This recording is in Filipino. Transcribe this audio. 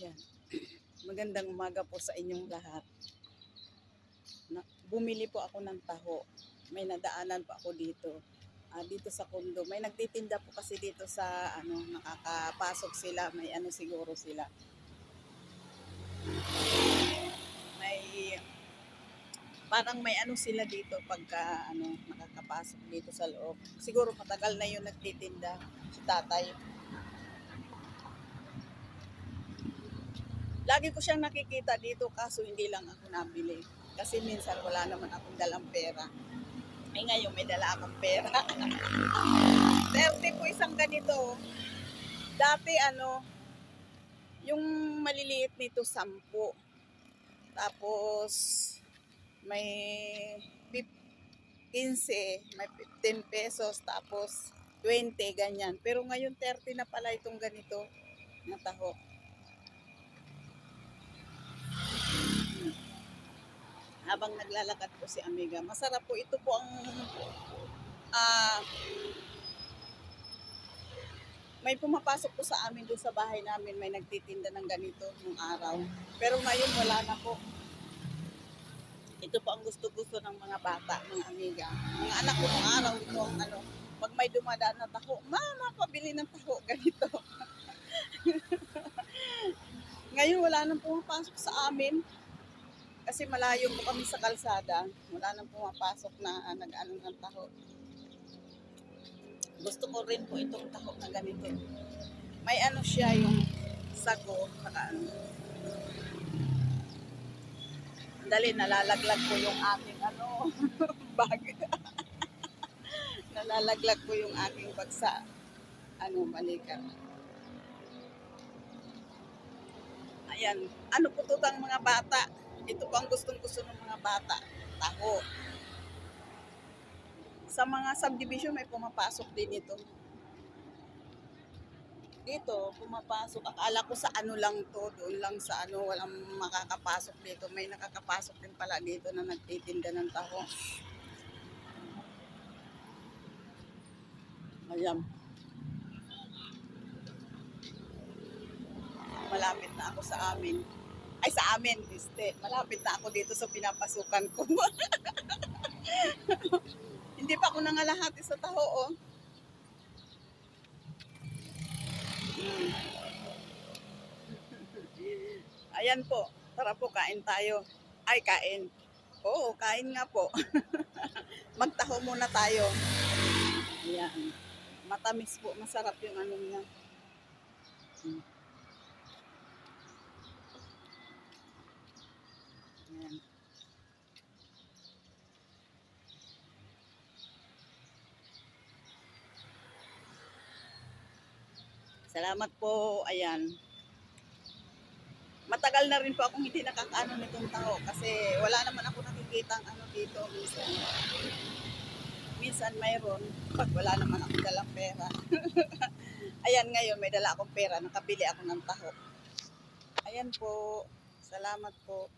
Yan. Magandang umaga po sa inyong lahat. Na, bumili po ako ng taho. May nadaanan po ako dito. Ah, dito sa kondo. May nagtitinda po kasi dito sa ano, nakakapasok sila. May ano siguro sila. May parang may ano sila dito pagka ano nakakapasok dito sa loob. Siguro matagal na yung nagtitinda si tatay. Lagi ko siyang nakikita dito kaso hindi lang ako nabili. Kasi minsan wala naman akong dalang pera. Ay ngayon may dala akong pera. 30 po isang ganito. Dati ano, yung maliliit nito 10. Tapos may fif- 15, may 15 pesos, tapos 20, ganyan. Pero ngayon 30 na pala itong ganito na taho. Habang naglalakad po si Amiga. Masarap po. Ito po ang ah may pumapasok po sa amin doon sa bahay namin. May nagtitinda ng ganito nung araw. Pero ngayon wala na po. Ito po ang gusto-gusto ng mga bata, mga amiga. Mga anak ko nung araw ito ang ano, pag may dumadaan na taho, mama, pabili ng taho, ganito. ngayon wala nang pumapasok sa amin kasi malayo po kami sa kalsada, wala nang pumapasok na uh, nag-ano ng taho. Gusto ko rin po itong taho na ganito. May ano siya yung sago, saka ano. Dali, nalalaglag po yung aking ano, bag. nalalaglag po yung aking bag sa ano, balikan. Ayan, ano po tutang mga bata? Ito po ang gustong gusto ng mga bata. Taho. Sa mga subdivision may pumapasok din ito. Dito, pumapasok. Akala ko sa ano lang to, doon lang sa ano, walang makakapasok dito. May nakakapasok din pala dito na nagtitinda ng taho. Ayan. Malapit na ako sa amin. Ay, sa amin, este. Malapit na ako dito sa pinapasukan ko. Hindi pa ako nangalahati sa taho, oh. Mm. Ayan po. Tara po, kain tayo. Ay, kain. Oo, kain nga po. Magtaho muna tayo. Ayan. Matamis po. Masarap yung ano niya. Mm. Salamat po. Ayan. Matagal na rin po akong hindi nakakaano nitong taho kasi wala naman ako nakikita ano dito minsan. Minsan mayroon pag wala naman ako dalang pera. Ayan ngayon may dala akong pera, nakabili ako ng taho. Ayan po. Salamat po.